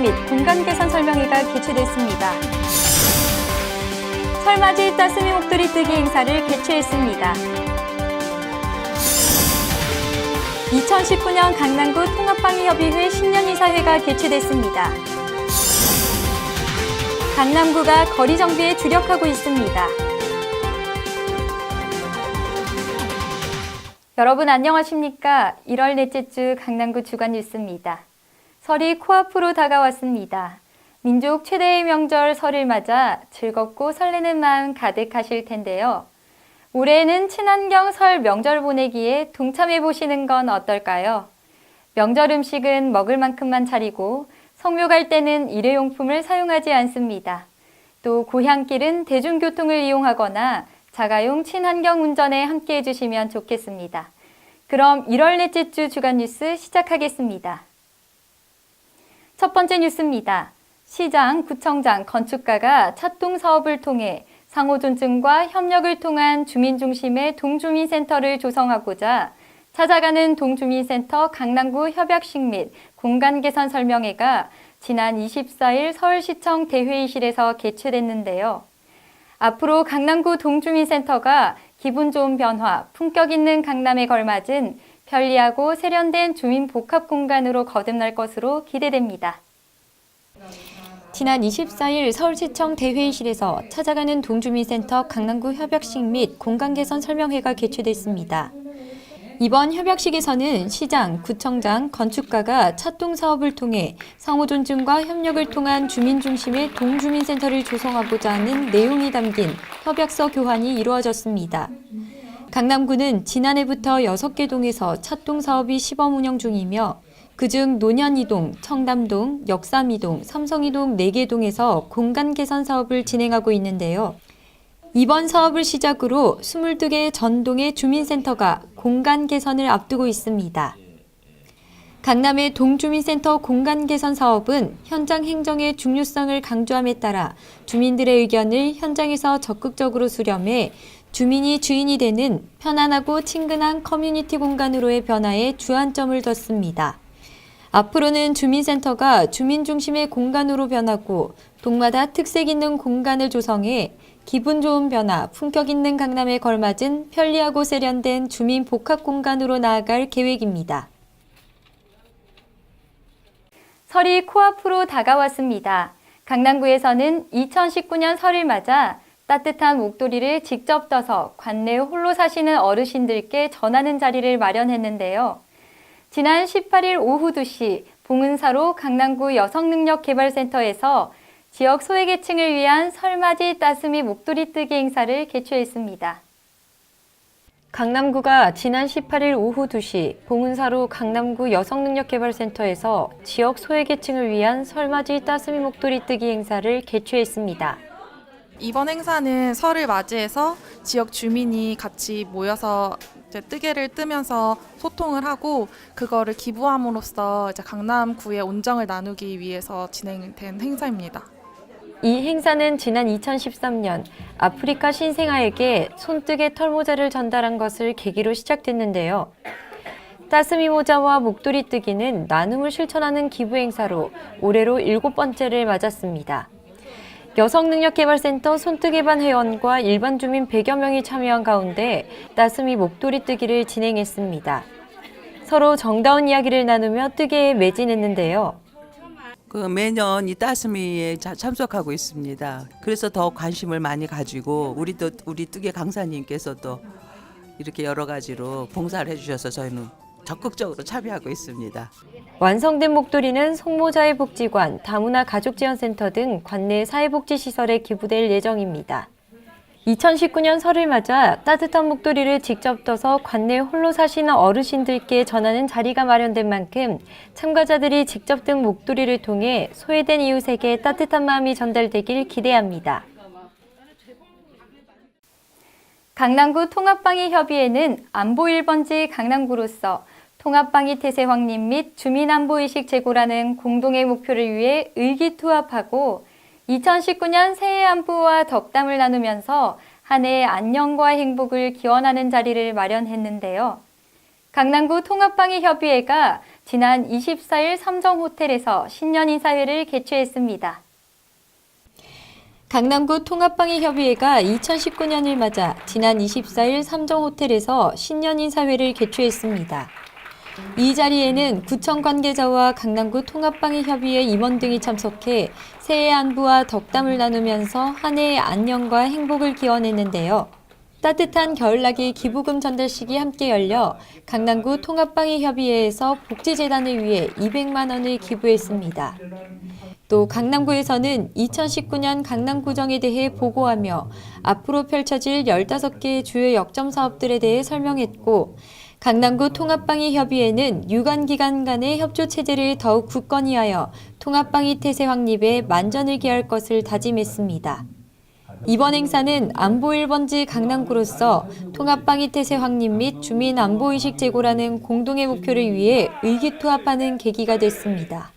및 공간 개선 설명회가 개최됐습니다. 설맞이 따스미 목도리 뜨기 행사를 개최했습니다. 2019년 강남구 통합방위협의회 신년이사회가 개최됐습니다. 강남구가 거리 정비에 주력하고 있습니다. 여러분 안녕하십니까? 1월 넷째 주 강남구 주간 뉴스입니다. 설이 코앞으로 다가왔습니다. 민족 최대의 명절 설을 맞아 즐겁고 설레는 마음 가득하실 텐데요. 올해는 친환경 설 명절 보내기에 동참해 보시는 건 어떨까요? 명절 음식은 먹을 만큼만 차리고 성묘 갈 때는 일회용품을 사용하지 않습니다. 또 고향길은 대중교통을 이용하거나 자가용 친환경 운전에 함께 해주시면 좋겠습니다. 그럼 1월 넷째 주 주간 뉴스 시작하겠습니다. 첫 번째 뉴스입니다. 시장, 구청장, 건축가가 차동 사업을 통해 상호 존중과 협력을 통한 주민 중심의 동주민센터를 조성하고자 찾아가는 동주민센터 강남구 협약식 및 공간 개선 설명회가 지난 24일 서울시청 대회의실에서 개최됐는데요. 앞으로 강남구 동주민센터가 기분 좋은 변화, 품격 있는 강남에 걸맞은 편리하고 세련된 주민 복합 공간으로 거듭날 것으로 기대됩니다. 지난 24일 서울시청 대회의실에서 찾아가는 동주민센터 강남구 협약식 및 공간 개선 설명회가 개최됐습니다. 이번 협약식에서는 시장, 구청장, 건축가가 차동 사업을 통해 상호 존중과 협력을 통한 주민 중심의 동주민센터를 조성하고자 하는 내용이 담긴 협약서 교환이 이루어졌습니다. 강남구는 지난해부터 6개 동에서 차동 사업이 시범 운영 중이며 그중 노년이동, 청담동, 역삼이동, 삼성이동 4개 동에서 공간 개선 사업을 진행하고 있는데요. 이번 사업을 시작으로 22개 전동의 주민센터가 공간 개선을 앞두고 있습니다. 강남의 동주민센터 공간 개선 사업은 현장 행정의 중요성을 강조함에 따라 주민들의 의견을 현장에서 적극적으로 수렴해 주민이 주인이 되는 편안하고 친근한 커뮤니티 공간으로의 변화에 주안점을 뒀습니다. 앞으로는 주민센터가 주민 중심의 공간으로 변하고 동마다 특색 있는 공간을 조성해 기분 좋은 변화, 품격 있는 강남에 걸맞은 편리하고 세련된 주민 복합 공간으로 나아갈 계획입니다. 설이 코앞으로 다가왔습니다. 강남구에서는 2019년 설을 맞아 따뜻한 목도리를 직접 떠서 관내에 홀로 사시는 어르신들께 전하는 자리를 마련했는데요. 지난 18일 오후 2시 봉은사로 강남구 여성능력개발센터에서 지역 소외계층을 위한 설맞이 따스미 목도리 뜨기 행사를 개최했습니다. 강남구가 지난 18일 오후 2시 봉은사로 강남구 여성능력개발센터에서 지역 소외계층을 위한 설맞이 따스미 목도리 뜨기 행사를 개최했습니다. 이번 행사는 설을 맞이해서 지역 주민이 같이 모여서 이제 뜨개를 뜨면서 소통을 하고 그거를 기부함으로써 이제 강남구의 온정을 나누기 위해서 진행된 행사입니다. 이 행사는 지난 2013년 아프리카 신생아에게 손뜨개 털모자를 전달한 것을 계기로 시작됐는데요. 따스미 모자와 목도리 뜨기는 나눔을 실천하는 기부 행사로 올해로 일곱 번째를 맞았습니다. 여성능력개발센터 손뜨개반 회원과 일반 주민 100여 명이 참여한 가운데 따스미 목도리 뜨기를 진행했습니다. 서로 정다운 이야기를 나누며 뜨개에 매진했는데요. 그 매년 이 따스미에 자- 참석하고 있습니다. 그래서 더 관심을 많이 가지고 우리 또 우리 뜨개 강사님께서도 이렇게 여러 가지로 봉사를 해주셔서 저희는 적극적으로 참여하고 있습니다. 완성된 목도리는 송모자의 복지관, 다문화 가족지원센터 등 관내 사회복지시설에 기부될 예정입니다. 2019년 설을 맞아 따뜻한 목도리를 직접 떠서 관내 홀로 사시는 어르신들께 전하는 자리가 마련된 만큼 참가자들이 직접 든 목도리를 통해 소외된 이웃에게 따뜻한 마음이 전달되길 기대합니다. 강남구 통합방위 협의회는 안보 1번지 강남구로서 통합방위 태세 확립 및 주민안보의식 제고라는 공동의 목표를 위해 의기투합하고 2019년 새해 안보와 덕담을 나누면서 한 해의 안녕과 행복을 기원하는 자리를 마련했는데요. 강남구 통합방위 협의회가 지난 24일 삼정호텔에서 신년 인사회를 개최했습니다. 강남구 통합방위협의회가 2019년을 맞아 지난 24일 삼정호텔에서 신년 인사회를 개최했습니다. 이 자리에는 구청 관계자와 강남구 통합방위협의회 임원 등이 참석해 새해 안부와 덕담을 나누면서 한 해의 안녕과 행복을 기원했는데요. 따뜻한 겨울나기 기부금 전달식이 함께 열려 강남구 통합방위협의회에서 복지재단을 위해 200만 원을 기부했습니다. 또 강남구에서는 2019년 강남구정에 대해 보고하며 앞으로 펼쳐질 15개의 주요 역점 사업들에 대해 설명했고 강남구 통합방위 협의회는 유관기관 간의 협조 체제를 더욱 굳건히 하여 통합방위 태세 확립에 만전을 기할 것을 다짐했습니다. 이번 행사는 안보 1번지 강남구로서 통합방위 태세 확립 및 주민 안보의식 제고라는 공동의 목표를 위해 의기투합하는 계기가 됐습니다.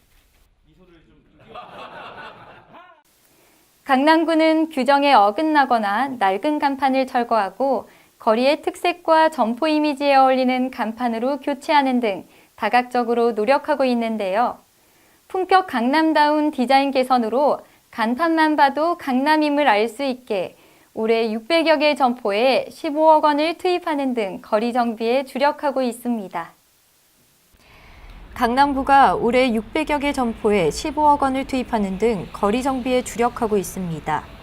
강남구는 규정에 어긋나거나 낡은 간판을 철거하고 거리의 특색과 점포 이미지에 어울리는 간판으로 교체하는 등 다각적으로 노력하고 있는데요. 품격 강남다운 디자인 개선으로 간판만 봐도 강남임을 알 수 있게 올해 600여 개 점포에 15억 원을 투입하는 등 거리 정비에 주력하고 있습니다. 강남구가 올해 600여 개 점포에 15억 원을 투입하는 등 거리 정비에 주력하고 있습니다.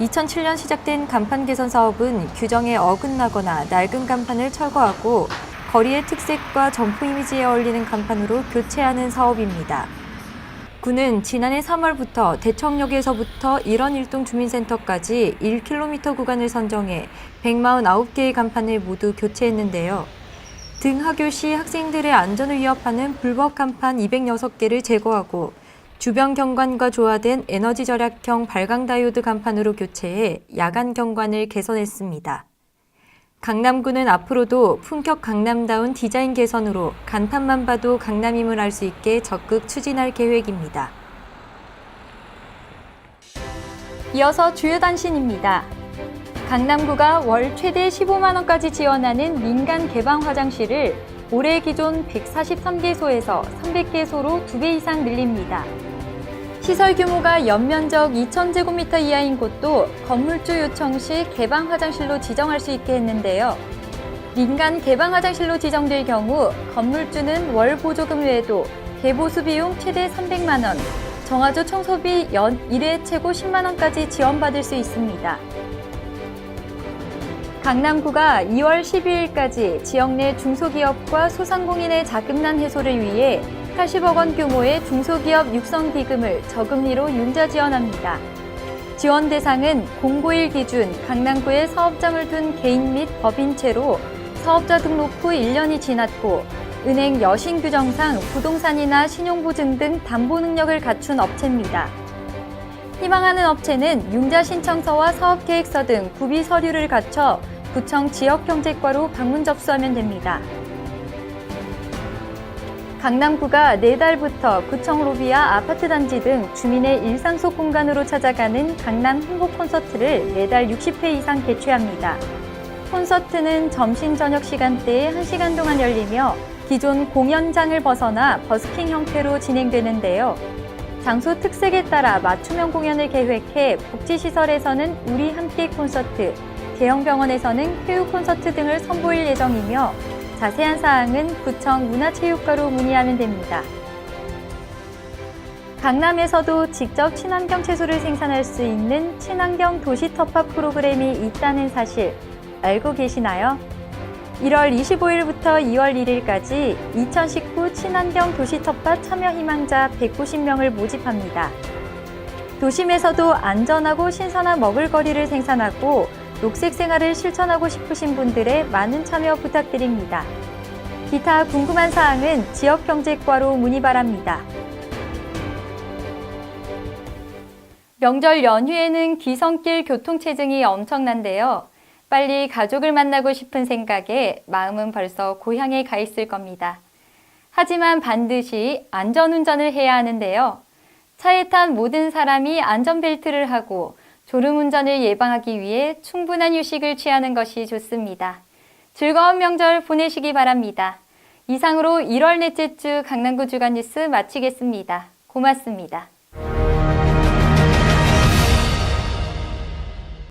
2007년 시작된 간판 개선 사업은 규정에 어긋나거나 낡은 간판을 철거하고 거리의 특색과 점포 이미지에 어울리는 간판으로 교체하는 사업입니다. 구는 지난해 3월부터 대청역에서부터 일원 일동 주민센터까지 1km 구간을 선정해 149개의 간판을 모두 교체했는데요. 등하교 시 학생들의 안전을 위협하는 불법 간판 206개를 제거하고 주변 경관과 조화된 에너지 절약형 발광 다이오드 간판으로 교체해 야간 경관을 개선했습니다. 강남구는 앞으로도 품격 강남다운 디자인 개선으로 간판만 봐도 강남임을 알 수 있게 적극 추진할 계획입니다. 이어서 주요 단신입니다. 강남구가 월 최대 15만 원까지 지원하는 민간 개방 화장실을 올해 기존 143개소에서 300개소로 2배 이상 늘립니다. 시설 규모가 연면적 2,000제곱미터 이하인 곳도 건물주 요청 시 개방 화장실로 지정할 수 있게 했는데요. 민간 개방 화장실로 지정될 경우 건물주는 월 보조금 외에도 개보수 비용 최대 300만 원, 정화조 청소비 연 1회 최고 10만 원까지 지원받을 수 있습니다. 강남구가 2월 12일까지 지역 내 중소기업과 소상공인의 자금난 해소를 위해 80억 원 규모의 중소기업 육성 기금을 저금리로 융자 지원합니다. 지원 대상은 공고일 기준 강남구에 사업장을 둔 개인 및 법인체로 사업자 등록 후 1년이 지났고 은행 여신 규정상 부동산이나 신용보증 등 담보 능력을 갖춘 업체입니다. 희망하는 업체는 융자 신청서와 사업 계획서 등 구비 서류를 갖춰 구청 지역경제과로 방문 접수하면 됩니다. 강남구가 내달부터 구청 로비와 아파트 단지 등 주민의 일상 속 공간으로 찾아가는 강남 행복 콘서트를 매달 60회 이상 개최합니다. 콘서트는 점심 저녁 시간대에 1시간 동안 열리며 기존 공연장을 벗어나 버스킹 형태로 진행되는데요. 장소 특색에 따라 맞춤형 공연을 계획해 복지시설에서는 우리 함께 콘서트, 대형 병원에서는 교육 콘서트 등을 선보일 예정이며 자세한 사항은 구청 문화체육과로 문의하면 됩니다. 강남에서도 직접 친환경 채소를 생산할 수 있는 친환경 도시 터파 프로그램이 있다는 사실 알고 계시나요? 1월 25일부터 2월 1일까지 2019 친환경 도시 터파 참여 희망자 190명을 모집합니다. 도심에서도 안전하고 신선한 먹을거리를 생산하고 녹색 생활을 실천하고 싶으신 분들의 많은 참여 부탁드립니다. 기타 궁금한 사항은 지역경제과로 문의 바랍니다. 명절 연휴에는 귀성길 교통체증이 엄청난데요. 빨리 가족을 만나고 싶은 생각에 마음은 벌써 고향에 가 있을 겁니다. 하지만 반드시 안전운전을 해야 하는데요. 차에 탄 모든 사람이 안전벨트를 하고 졸음운전을 예방하기 위해 충분한 휴식을 취하는 것이 좋습니다. 즐거운 명절 보내시기 바랍니다. 이상으로 1월 넷째 주 강남구 주간 뉴스 마치겠습니다. 고맙습니다.